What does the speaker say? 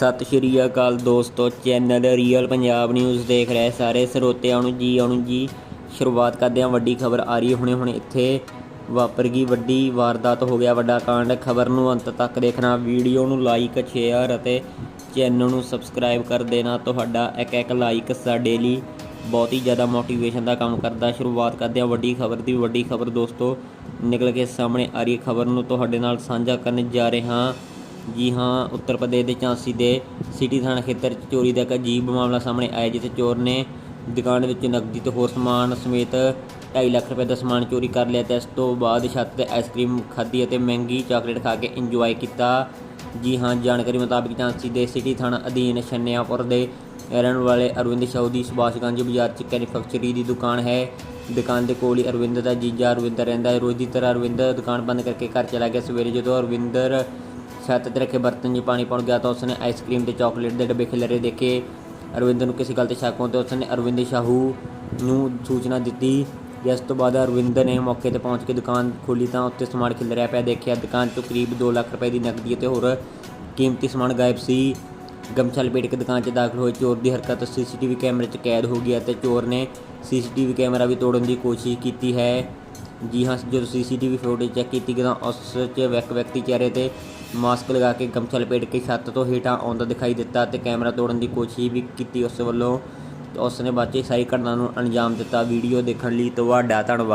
ਸਤਿ ਸ਼੍ਰੀ ਅਕਾਲ ਦੋਸਤੋ, channel real Punjab news ਦੇਖ ਰਹੇ ਸਾਰੇ ਸਰੋਤਿਆਂ ਨੂੰ ਜੀ, ਆਉਣ ਜੀ। ਸ਼ੁਰੂਆਤ ਕਰਦੇ ਹਾਂ, ਵੱਡੀ ਖਬਰ ਆ ਰਹੀ ਹੈ। ਹੁਣੇ ਹੁਣੇ ਇੱਥੇ ਵਾਪਰ ਗਈ ਵੱਡੀ ਵਾਰਦਾਤ, ਹੋ ਗਿਆ ਵੱਡਾ ਕਾਂਡ। ਖਬਰ ਨੂੰ ਅੰਤ ਤੱਕ ਦੇਖਣਾ, ਵੀਡੀਓ ਨੂੰ ਲਾਈਕ ਸ਼ੇਅਰ ਅਤੇ ਚੈਨਲ ਨੂੰ ਸਬਸਕ੍ਰਾਈਬ ਕਰ ਦੇਣਾ। ਤੁਹਾਡਾ ਇੱਕ ਇੱਕ ਲਾਈਕ ਸਾਡੇ ਲਈ ਬਹੁਤ ਹੀ ਜ਼ਿਆਦਾ ਮੋਟੀਵੇਸ਼ਨ ਦਾ ਕੰਮ ਕਰਦਾ। ਸ਼ੁਰੂਆਤ ਕਰਦੇ ਹਾਂ, ਵੱਡੀ ਖਬਰ ਦੀ। ਵੱਡੀ ਖਬਰ ਦੋਸਤੋ, ਨਿਕਲ ਕੇ ਸਾਹਮਣੇ ਆ ਰਹੀ ਖਬਰ ਨੂੰ ਤੁਹਾਡੇ ਨਾਲ ਸਾਂਝਾ ਕਰਨ ਜਾ ਰਹੇ ਹਾਂ ਜੀ ਹਾਂ, ਉੱਤਰ ਪ੍ਰਦੇਸ਼ ਦੇ ਝਾਂਸੀ ਦੇ ਸਿਟੀ ਥਾਣਾ ਖੇਤਰ 'ਚ ਚੋਰੀ ਦਾ ਇੱਕ ਅਜੀਬ ਮਾਮਲਾ ਸਾਹਮਣੇ ਆਇਆ, ਜਿੱਥੇ ਚੋਰ ਨੇ ਦੁਕਾਨ ਵਿੱਚ ਨਕਦੀ ਤੇ ਹੋਰ ਸਮਾਨ ਸਮੇਤ 2.5 ਲੱਖ ਰੁਪਏ ਦਾ ਸਮਾਨ ਚੋਰੀ ਕਰ ਲਿਆ ਤੇ ਇਸ ਤੋਂ ਬਾਅਦ ਛੱਤ ਤੇ ਆਈਸਕ੍ਰੀਮ ਖਾਧੀ ਅਤੇ ਮਹਿੰਗੀ ਚਾਕਲੇਟ ਖਾ ਕੇ ਇੰਜੋਏ ਕੀਤਾ। ਜੀ ਹਾਂ, ਜਾਣਕਾਰੀ ਮੁਤਾਬਕ ਝਾਂਸੀ ਦੇ ਸਿਟੀ ਥਾਣਾ ਅਧੀਨ ਛੰਨਿਆਪੁਰ ਦੇ ਰਹਿਣ ਵਾਲੇ ਅਰਵਿੰਦ ਸ਼ਾਹੂ ਦੀ ਸੁਭਾਸ਼ਗੰਜ ਬਾਜ਼ਾਰ 'ਚ ਮੈਨੂਫੈਕਚਰੀ ਦੀ ਦੁਕਾਨ ਹੈ। ਦੁਕਾਨ ਦੇ ਕੋਲ ਹੀ ਅਰਵਿੰਦ ਦਾ ਜੀਜਾ ਅਰਵਿੰਦਰ ਰਹਿੰਦਾ ਹੈ। ਰੋਜ਼ ਦੀ ਤਰ੍ਹਾਂ ਅਰਵਿੰਦ ਦੁਕਾਨ ਬੰਦ ਕਰਕੇ ਘਰ ਚਲਾ ਗਿਆ। ਸਵੇਰੇ ਜਦੋਂ ਅਰਵਿੰਦਰ ਛੱਤ ਤੇ ਰੱਖੇ ਬਰਤਨ 'ਚ ਪਾਣੀ ਪਾਉਣ ਗਿਆ ਤਾਂ ਉਸਨੇ ਆਈਸਕ੍ਰੀਮ ਤੇ ਚਾਕਲੇਟ ਦੇ ਡੱਬੇ ਖਿਲਰੇ ਦੇਖੇ। ਅਰਵਿੰਦ ਨੂੰ ਕਿਸੇ ਗੱਲ ਤੇ ਸ਼ੱਕ ਹੋਣ ਤੇ ਉਸਨੇ ਅਰਵਿੰਦ ਸ਼ਾਹੂ ਨੂੰ ਸੂਚਨਾ ਦਿੱਤੀ। ਜਿਸ ਤੋਂ ਬਾਅਦ ਅਰਵਿੰਦ ਨੇ ਮੌਕੇ ਤੇ ਪਹੁੰਚ ਕੇ ਦੁਕਾਨ ਖੋਲੀ ਤਾਂ ਉੱਤੇ ਸਮਾਨ ਖਿਲਰਿਆ ਪਿਆ ਦੇਖਿਆ। ਦੁਕਾਨ 'ਚੋਂ ਕਰੀਬ 2 ਲੱਖ ਰੁਪਏ ਦੀ ਨਕਦੀ ਅਤੇ ਹੋਰ ਕੀਮਤੀ ਸਮਾਨ ਗਾਇਬ ਸੀ। ਗਮਛਾ ਲਪੇਟ ਕੇ ਦੁਕਾਨ 'ਚ ਦਾਖਲ ਹੋਏ ਚੋਰ ਦੀ ਹਰਕਤ ਸੀਸੀਟੀਵੀ ਕੈਮਰੇ 'ਚ ਕੈਦ ਹੋ ਗਈ ਅਤੇ ਚੋਰ ਨੇ ਸੀਸੀਟੀਵੀ ਕੈਮਰਾ ਵੀ ਤੋੜਨ ਦੀ ਕੋਸ਼ਿਸ਼ ਕੀਤੀ ਹੈ। ਜੀ ਹਾਂ, ਜਦੋਂ ਸੀਸੀਟੀਵੀ ਫੁਟੇਜ ਚੈੱਕ ਕੀਤੀ ਗਈ ਤਾਂ ਉਸ 'ਚ ਇੱਕ ਵਿਅਕਤੀ ਚਿਹਰੇ ਤੇ ਮਾਸਕ ਲਗਾ ਕੇ ਗਮਛਾ ਲਪੇਟ ਕੇ ਛੱਤ ਤੋਂ ਹੇਠਾਂ ਆਉਂਦਾ ਦਿਖਾਈ ਦਿੱਤਾ ਤੇ ਕੈਮਰਾ ਤੋੜਨ ਦੀ ਕੋਸ਼ਿਸ਼ ਵੀ ਕੀਤੀ ਉਸ ਵੱਲੋਂ। ਉਸ ਨੇ ਬਾਅਦ 'ਚ ਸਾਰੀ ਘਟਨਾ ਨੂੰ ਅੰਜਾਮ ਦਿੱਤਾ। ਵੀਡੀਓ ਦੇਖਣ ਲਈ ਤੁਹਾਡਾ ਧੰਨਵਾਦ।